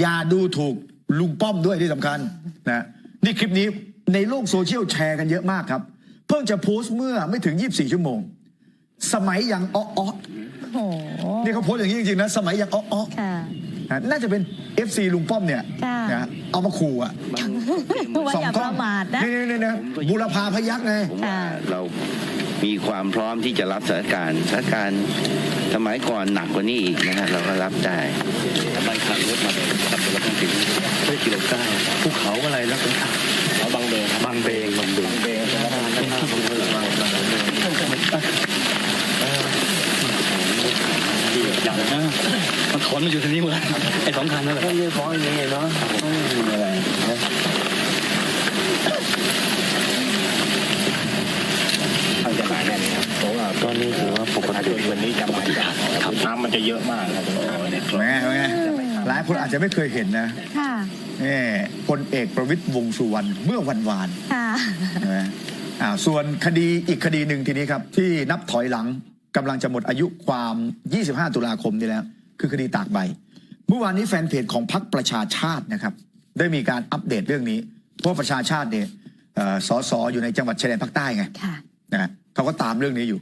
อย่าดูถูกลุงป้อมด้วยที่สำคัญนะนี่คลิปนี้ในโลกโซเชียลแชร์กันเยอะมากครับ เพิ่งจะโพสต์เมื่อไม่ถึง 24 ชั่วโมง สมัยยังอ้ออ้อโอ้โหนี่เขาโพสต์อย่างนี้จริงๆนะ สมัยยังอ้ออ้อค่ะ นะน่าจะเป็น FC ลุงป้อมเนี่ยค่ะนะเอามาขู่อะว่าอย่าประมาทนะ นี่นี่นี่นะบุรพาพยักไง ผมว่าค่ะเรามีความพร้อมที่จะรับสถานการณ์สถานการณ์สมัยก่อนหนักกว่านี้อีกนะฮะเราก็รับได้ทำไมขับรถมาเลยขับรถมาถึงได้กิโลเก้าภูเขาอะไรแล้วก็ขับเขาบางเบงบางเบงบางเบงบางเบงบางเบงบางเบงบางเบงอย่างนะ มันถอนมาอยู่ที่นี่หมดไอ้สองคันนั่นแหละไม่ใช่เพราะอย่างนี้เนาะไม่มีอะไรนะทางจะหนาแน่นครับเพราะว่าตอนนี้ถือว่าปกติวันนี้จะมาจากครับน้ำมันจะเยอะมากครับตรงนี้แหมแหมหลายคนอาจจะไม่เคยเห็นนะค่ะนี่พลเอกประวิตยวงษ์สุวรรณเมื่อวันวานค่ะใช่ไหมอ่าส่วนคดีอีกคดีหนึ่งทีนี้ครับ ที่นับถอยหลังกำลังจะหมดอายุความ 25 ตุลาคมนี้แล้ว คือคดีตากใบ เมื่อวานนี้แฟนเพจของพรรคประชาชาตินะครับ ได้มีการอัปเดตเรื่องนี้เพราะประชาชาติเนี่ยเอ่อสสอยู่ในจังหวัดชายแดนภาคใต้ไงค่ะนะเขาก็ตามเรื่องนี้อยู่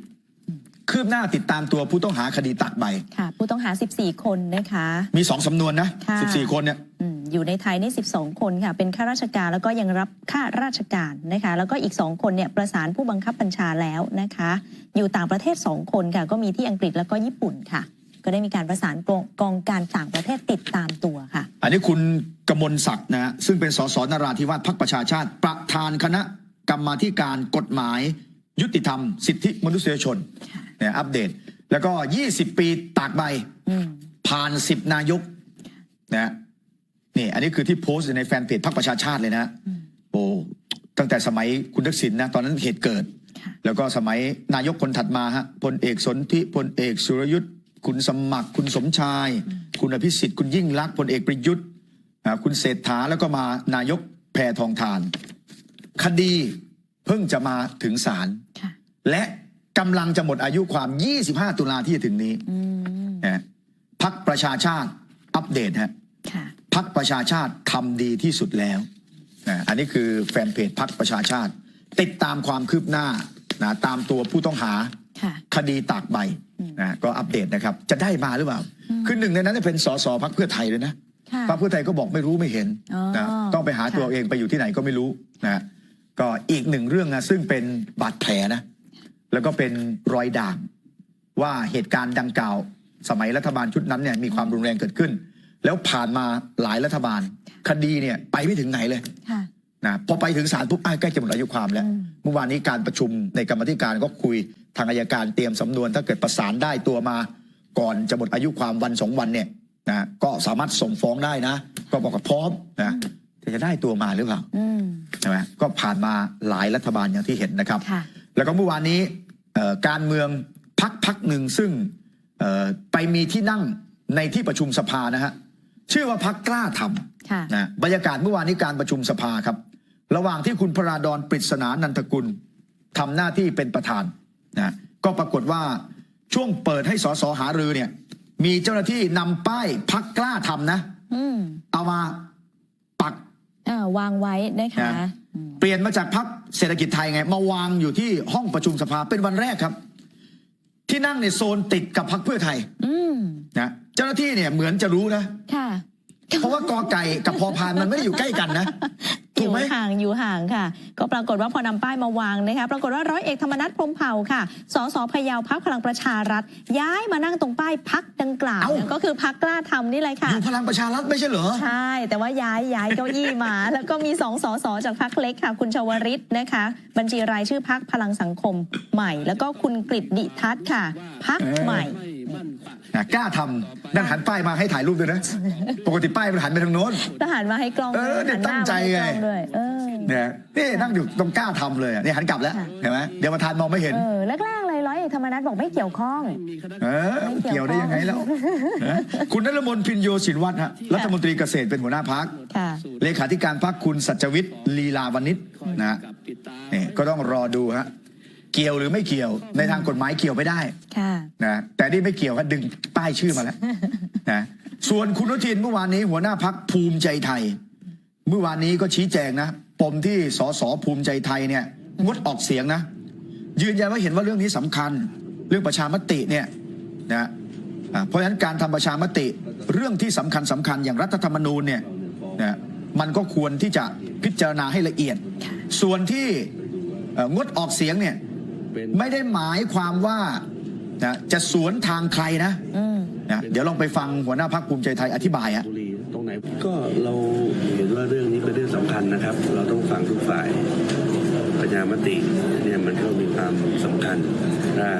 คืบหน้าติดตามตัวผู้ต้องหาคดีตากใบค่ะผู้ต้องหา 14 คนนะคะ มีสองสำนวนนะค่ะ14 คนเนี่ยอืมอยู่ในไทยนี่12 คนค่ะ เป็นข้าราชการแล้วก็ยังรับค่าราชการนะคะ แล้วก็อีก 2 คนเนี่ยประสานผู้บังคับบัญชาแล้วนะคะ อยู่ต่างประเทศ 2 คนค่ะ ก็มีที่อังกฤษแล้วก็ญี่ปุ่นค่ะ ก็ได้มีการประสานกองกองการต่างประเทศติดตามตัวค่ะ อันนี้คุณกมลศักดิ์นะฮะซึ่งเป็นสสนราธิวาสพักประชาชาติ ประธานคณะกรรมาธิการกฎหมาย ยุติธรรม สิทธิมนุษยชนค่ะเนี่ยอัปเดต แล้วก็ 20 ปีตากใบอืมผ่าน 10 นายกนะฮะนี่อันนี้คือที่โพสต์ในแฟนเพจพักประชาชาติเลยนะอืมโอ้ตั้งแต่สมัยคุณทักษิณนะตอนนั้นเหตุเกิดค่ะแล้วก็สมัยนายกคนถัดมาฮะพลเอกสนธิพลเอกสุรยุทธ์ คุณสมัคร คุณสมชาย คุณอภิสิทธิ์ คุณยิ่งลักษณ์พลเอกประยุทธ์อ่าคุณเศรษฐาแล้วก็มานายกแพทองทาน คดีเพิ่งจะมาถึงศาลค่ะ และกำลังจะหมดอายุความ 25 ตุลาที่จะถึงนี้อืม นะพักประชาชาติอัปเดตฮะ ค่ะ พักประชาชาติทำดีที่สุดแล้วนะอันนี้คือแฟนเพจพักประชาชาติ ติดตามความคืบหน้านะตามตัวผู้ต้องหา ค่ะคดีตากใบอืมนะก็อัปเดตนะครับ จะได้มาหรือเปล่า คือหนึ่งในนั้นเป็นสสพักเพื่อไทยเลยนะค่ะพรรคเพื่อไทยก็บอกไม่รู้ไม่เห็นอ๋อนะต้องไปหาตัวค่ะเองไปอยู่ที่ไหนก็ไม่รู้นะก็อีกหนึ่งเรื่องนะซึ่งเป็นบาดแผลนะ แล้วก็เป็นรอยด่างว่าเหตุการณ์ดังกล่าว สมัยรัฐบาลชุดนั้นเนี่ยมีความรุนแรงเกิดขึ้น แล้วผ่านมาหลายรัฐบาล คดีเนี่ยไปไม่ถึงไหนเลยค่ะ นะพอไปถึงศาลปุ๊บอ้าวใกล้จะหมดอายุความแล้วอืมเมื่อวานนี้การประชุมในกรรมาธิการก็คุยทางอายการเตรียมสำนวนถ้าเกิดประสานได้ตัวมา ก่อนจะหมดอายุความวันสองวันเนี่ยนะก็สามารถส่งฟ้องได้นะ ก็บอกว่าพร้อมนะแต่จะได้ตัวมาหรือเปล่าอืมใช่ไหมก็ผ่านมาหลายรัฐบาลอย่างที่เห็นนะครับค่ะแล้วก็เมื่อวานนี้เอ่อการเมืองพักพักหนึ่งซึ่งเอ่อไปมีที่นั่งในที่ประชุมสภานะฮะชื่อว่าพักกล้าทำค่ะนะบรรยากาศเมื่อวานนี้การประชุมสภาครับ ระหว่างที่คุณพระราดอนปริศนานันทกุลทำหน้าที่เป็นประธานนะก็ปรากฏว่าช่วงเปิดให้สสหารือเนี่ย มีเจ้าหน้าที่นำป้ายพักกล้าทำนะอืมเอามาปักอ่าวางไว้นะคะนะอืมเปลี่ยนมาจากพักเศรษฐกิจไทยไง มาวางอยู่ที่ห้องประชุมสภาเป็นวันแรกครับ ที่นั่งในโซนติดกับพักเพื่อไทยอืมนะเจ้าหน้าที่เนี่ยเหมือนจะรู้นะค่ะเพราะว่ากอไก่กับพอพานมันไม่ได้อยู่ใกล้กันนะ อถูกยู่ไหมห่างอยู่ห่างค่ะ ก็ปรากฏว่าพอนำป้ายมาวางนะคะปรากฏว่าร้อยเอกธรรมนัฐพรหมเผ่าค่ะสสพะเยาพักพลังประชารัฐ ย้ายมานั่งตรงป้ายพักดังกล่าวเอ้าเนี่ยก็คือพักกล้าทำนี่เลยค่ะอยู่พลังประชารัฐไม่ใช่เหรอ ใช่ แต่ว่าย้ายย้ายเก้าอี้มา แล้วก็มีสองสสจากพักเล็กค่ะ คุณชวริตนะคะ บัญชีรายชื่อพักพลังสังคมใหม่ แล้วก็คุณกฤษดิทัศน์ค่ะพักใหม่ นะกล้าทำนั่นหันป้ายมาให้ถ่ายรูปด้วยนะ ปกติป้ายมันหันไปทางโน้น ทหารมาให้กล้องเออด้วยเนี่ยหันหน้าตั้งใจมาให้กล้องไงด้วยเออ เนี่ยนี่นั่งอยู่ตรงกล้าทำเลยอะนี่หันกลับแล้วค่ะ เห็นไหมเดี๋ยวประธานมองไม่เห็น เออแรกๆเลยร้อยเอกธรรมนัฐบอกไม่เกี่ยวข้อง เออไม่เกี่เกี่ยยววได้ยังไงแล้วนะคุณนรมนพินโยสินวัฒน์ฮะรัฐมนตรีเกษตรเป็นหัวหน้าพัก ค่ะ เลขาธิการพักคุณสัจวิทย์ลีลาวณิชนะฮะนี่ก็ต้องรอดูฮะ เกี่ยวหรือไม่เกี่ยว ในทางกฎหมายเกี่ยวไม่ได้ค่ะนะแต่นี่ไม่เกี่ยวก็ดึงป้ายชื่อมาแล้วนะส่วนคุณอนุทินเมื่อวานนี้หัวหน้าพักภูมิใจไทย เมื่อวานนี้ก็ชี้แจงนะปมที่สสภูมิใจไทยเนี่ยงดออกเสียงนะ ยืนยันว่าเห็นว่าเรื่องนี้สำคัญ เรื่องประชามติเนี่ยนะอ่าเพราะฉะนั้นการทำประชามติเรื่องที่สำคัญสำคัญอย่างรัฐธรรมนูญเนี่ยนะมันก็ควรที่จะพิจารณาให้ละเอียด ส่วนที่เอ่องดออกเสียงเนี่ย ไม่ได้หมายความว่านะจะสวนทางใครนะอืมนะเดี๋ยวลองไปฟังหัวหน้าพักภูมิใจไทยอธิบายฮะ บุรีตรงไหนก็เราเห็นว่าเรื่องนี้เป็นเรื่องสำคัญนะครับ เราต้องฟังทุกฝ่ายประชามติเนี่ยมันก็มีความสำคัญถ้า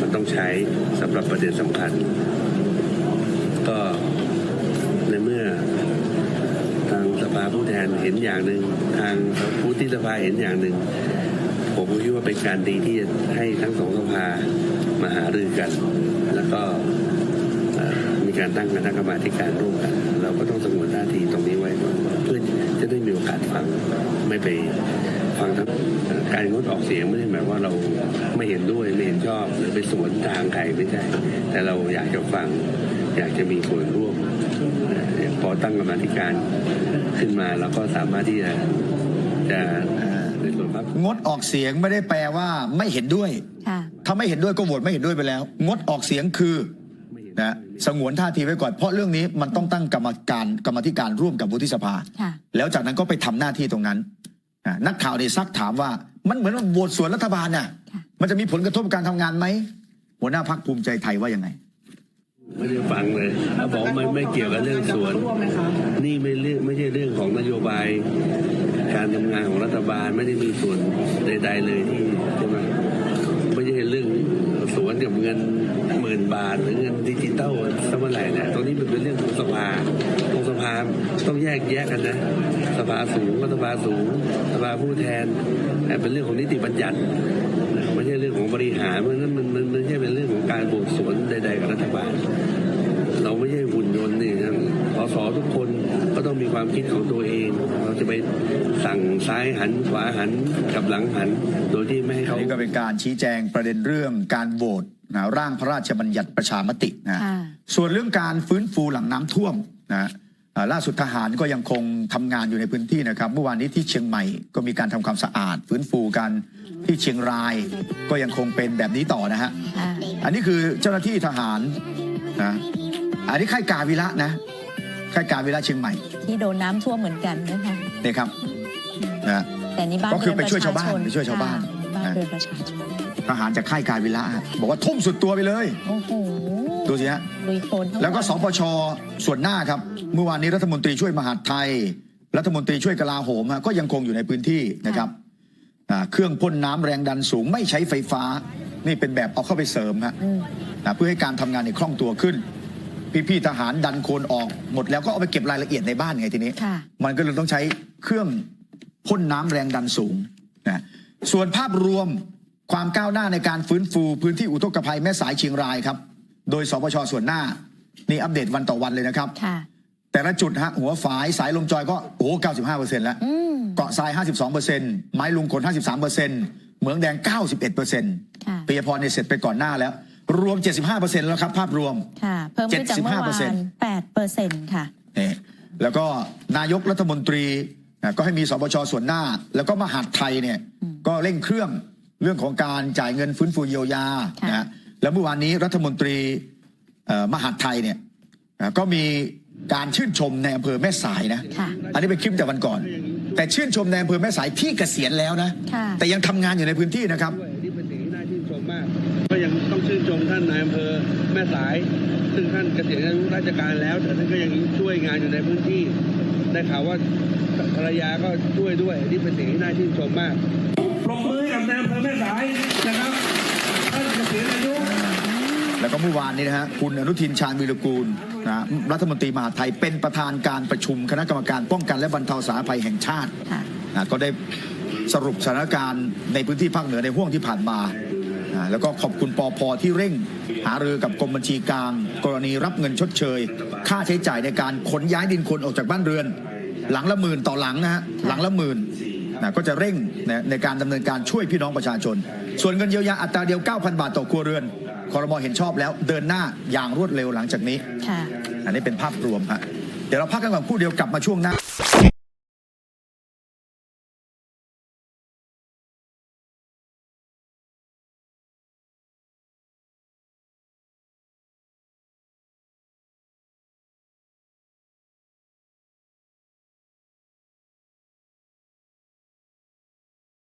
มันต้องใช้สำหรับประเด็นสำคัญ ก็ในเมื่อ ทางสภาผู้แทนเห็นอย่างหนึ่งทางผู้ที่สภาเห็นอย่างหนึ่ง ผมคิดว่าเป็นการดีที่จะให้ทั้งสองสภามาหารือกัน แล้วก็มีการตั้งคณะกรรมาการร่วมกัน เราก็ต้องสงวนท่าทีตรงนี้ไว้เพื่อจะได้มีโอกาสฟังไม่ไปฟังทั้งการงดออกเสียงไม่ได้หมายว่าเราไม่เห็นด้วยไม่เห็นชอบหรือไปสวนทางใครไม่ใช่แต่เราอยากจะฟังอยากจะมีส่วนร่วมพอตั้งกรรมาธิการขึ้นมาเราก็สามารถที่จะจะ งดออกเสียงไม่ได้แปลว่าไม่เห็นด้วย ค่ะ ถ้าไม่เห็นด้วยก็โหวตไม่เห็นด้วยไปแล้ว งดออกเสียงคือนะสงวนท่าทีไว้ก่อน เพราะเรื่องนี้มันต้องตั้งกรรมการกรรมธิการร่วมกับวุฒิสภา ค่ะ แล้วจากนั้นก็ไปทำหน้าที่ตรงนั้นอะนักข่าวเนี่ยซักถามว่า มันเหมือนว่าโหวตสวนรัฐบาลน่ะ ค่ะ มันจะมีผลกระทบกับการทำงานไหม หัวหน้าพักภูมิใจไทยว่ายังไง ไม่ได้ฟังเลยเขาบอกว่ามันไม่เกี่ยวกับเรื่องสวน นี่ไม่เรื่องไม่ใช่เรื่องของนโยบาย ไม่ได้มีส่วนใด ๆ เลยที่ใช่ไหมไม่ใช่เรื่องสวนกับเงินหมื่นบาทหรือเงินดิจิตอลสักเมื่อไหร่นะตรงนี้มันเป็นเรื่องของสภาตรงสภาต้องแยกแยะกันนะ สภาสูงก็สภาสูง สภาผู้แทนแต่เป็นเรื่องของนิติบัญญัติไม่ใช่เรื่องของบริหารเพราะนั้นมันมันมันไม่ใช่เป็นเรื่องของการโหวตสวนใด ๆกับรัฐบาล เราไม่ใช่หุ่นยนต์นี่นะ สสทุกคนก็ต้องมีความคิดของตัวเอง เราจะไปสั่งซ้ายหันขวาหันกลับหลังหัน โดยที่ไม่ให้อันเขานี้ก็เป็นการชี้แจงประเด็นเรื่องการโหวตนะร่างพระราชบัญญัติประชามตินะค่ะส่วนเรื่องการฟื้นฟูหลังน้ำท่วมนะอ่าล่าสุดทหารก็ยังคงทำงานอยู่ในพื้นที่นะครับ เมื่อวานนี้ที่เชียงใหม่ก็มีการทำความสะอาด ฟื้นฟูกันที่เชียงรายก็ยังคงเป็นแบบนี้ต่อนะฮะค่ะอันนี้คือเจ้าหน้าที่ทหารนะอันนี้ค่ายกาวิระนะ ค่ายกาวิระเชียงใหม่ที่โดนน้ำท่วมเหมือนกันนะคะนี่ครับนะแต่นี่บ้านก็คือเรืนไปช่วยชาวบ้านประไปช่วยชาวบ้านค่ะบ้านเรือนประชาชนทหารจากค่ายกาวิระบอกว่าทุ่มสุดตัวไปเลยโอ้โหดูสิฮะลุยโคลนทั้งแล้วก็นสปชส่วนหน้าครับ เมื่อวานนี้รัฐมนตรีช่วยมหาดไทย รัฐมนตรีช่วยกลาโหมฮะก็ยังคงอยู่ในพื้นที่นะครับอ่าเครื่องพ่นน้ำแรงดันสูงไม่ใช้ไฟฟ้า นี่เป็นแบบเอาเข้าไปเสริมฮะอืมอ่าเพื่อให้การทำงานในยคล่องตัวขึ้น พี่ๆทหารดันโคลนออกหมดแล้วก็เอาไปเก็บรายละเอียดในบ้านไงทีนี้ ค่ะ มันก็เลยต้องใช้เครื่องพ่นน้ำแรงดันสูงนะส่วนภาพรวมความก้าวหน้าในการฟื้นฟูพื้นที่อุทกภัยแม่สายเชียงรายครับ โดยสปชส่วนหน้า นี่อัปเดตวันต่อวันเลยนะครับ ค่ะ แต่ละจุดฮะหัวฝายสายลมจอยก็โอ้เก้าสิบห้าเปอร์เซ็นต์แล้ว อืม เกาะทรายห้าสิบสองเปอร์เซ็นต์ไม้ลุงขนห้าสิบสามเปอร์เซ็นต์เหมืองแดงเก้าสิบเอ็ดเปอร์เซ็นต์ค่ะ ปียพรเนี่ยเสร็จไปก่อนหน้าแล้ว รวมเจ็ดสิบห้าเปอร์เซ็นต์แล้วครับ ภาพรวม ค่ะ เพิ่มขึ้นจากเมื่อวานแปดเปอร์เซ็นต์ค่ะ นี่แล้วก็นายกรัฐมนตรีนะก็ให้มีสปชส่วนหน้า แล้วก็มหาดไทยเนี่ยก็เร่งเครื่องเรื่องของการจ่ายเงินฟื้นฟูเยียวยาค่ะ นะแล้วเมื่อวานนี้รัฐมนตรีเอ่อมหาดไทยเนี่ยเอ่อก็มีการชื่นชมในอำเภอแม่สายนะ ค่ะ อันนี้เป็นคลิปแต่วันก่อน แต่ชื่นชมในอำเภอแม่สายที่เกษียณแล้วนะ ค่ะ แต่ยังทำงานอยู่ในพื้นที่นะครับ อำเภอแม่สาย ซึ่งท่านเกษียณอายุราชการแล้ว แต่ท่านก็ยังช่วยงานอยู่ในพื้นที่ได้ข่าวว่าภรรยาก็ช่วยด้วยนี่เป็นสิ่งที่น่าชื่นชมมากปรบมือให้กับนายอำเภอแม่สายนะครับท่านเกษียณอายุแล้วก็เมื่อวานนี้นะฮะคุณอนุทินชาญวีรกูลนะรัฐมนตรีมหาดไทยเป็นประธานการประชุมคณะกรรมการป้องกันและบรรเทาสาธารณภัยแห่งชาติค่ะนะก็ได้สรุปสถานการณ์ในพื้นที่ภาคเหนือในห่วงที่ผ่านมา อ่าแล้วก็ขอบคุณปอพที่เร่ง หารือกับกรมบัญชีกลาง กรณีรับเงินชดเชย ค่าใช้จ่ายในการขนย้ายดินคนออกจากบ้านเรือน หลังละหมื่นต่อหลังนะฮะหลังละหมื่นนะก็จะเร่งนะในการดำเนินการช่วยพี่น้องประชาชน ส่วนเงินเยียวยาอัตราเดียว 9,000 บาทต่อครัวเรือนคอรมอเห็นชอบแล้วเดินหน้าอย่างรวดเร็วหลังจากนี้ค่ะอันนี้เป็นภาพรวมฮะเดี๋ยวเราพักกันก่อนครู่เดียวกลับมาช่วงหน้า